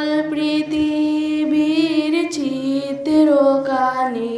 সকল পৃথিবীর চিত্র কানে।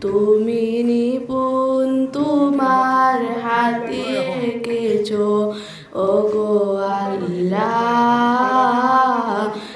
তুমি নিপুণ তোমার হাতে এঁকেছ। ও গো আল্লাহ,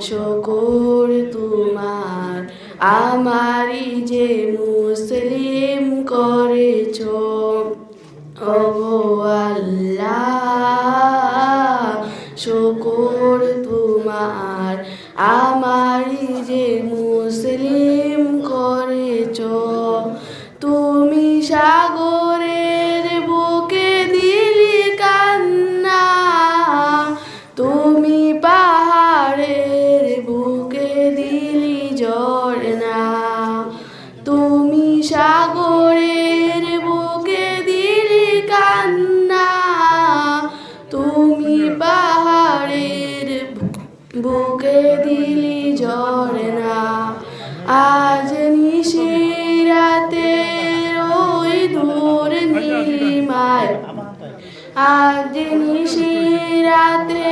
শকুর তোমার। আমারই যে মুসলিম করেছ। ও গো আল্লাহ, শকুর তোমার। আমারই যে মুসলিম করেছ তুমি সাগরের বুকে দিলি কান্না তুমি পাহাড়ের বুকে দিলি ঝর্ণা। বুকে দিলি ঝর্ণা আজ নিশিরাতে ওই দূর নীলিমায় আজ নিশিরাতে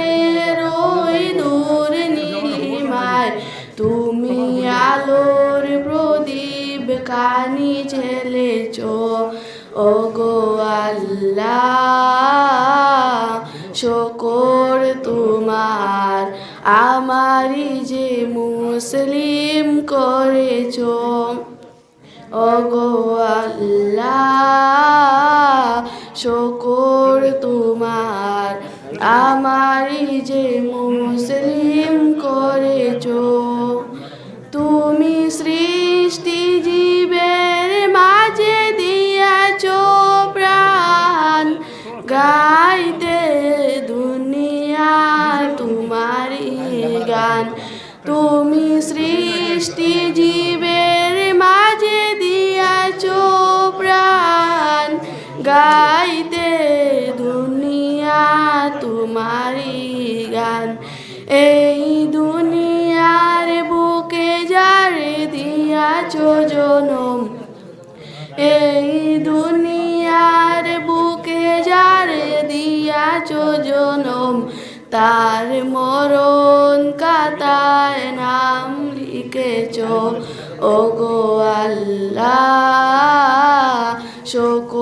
ওই দূর নীলিমায় তুমি আলোর প্রদীপ কানি ঝেলেছ ও গো আল্লাহ, শকর তোমার। আমারই যে মুসলিম করেছ ও গো আল্লাহ, শকর তোমার। আমারি যে মুসলিম করেছ, তুমি সৃষ্টি জীবের মাঝে দিয়াছ প্রাণ। গাইতে এই দুনিয়ার বুকে যারে দিয়াছ জনম, এই দুনিয়ার বুকে যারে দিয়াছ জনম, তার মরণ কাতায় নাম লিখেছ। ও গো আল্লাহ শকর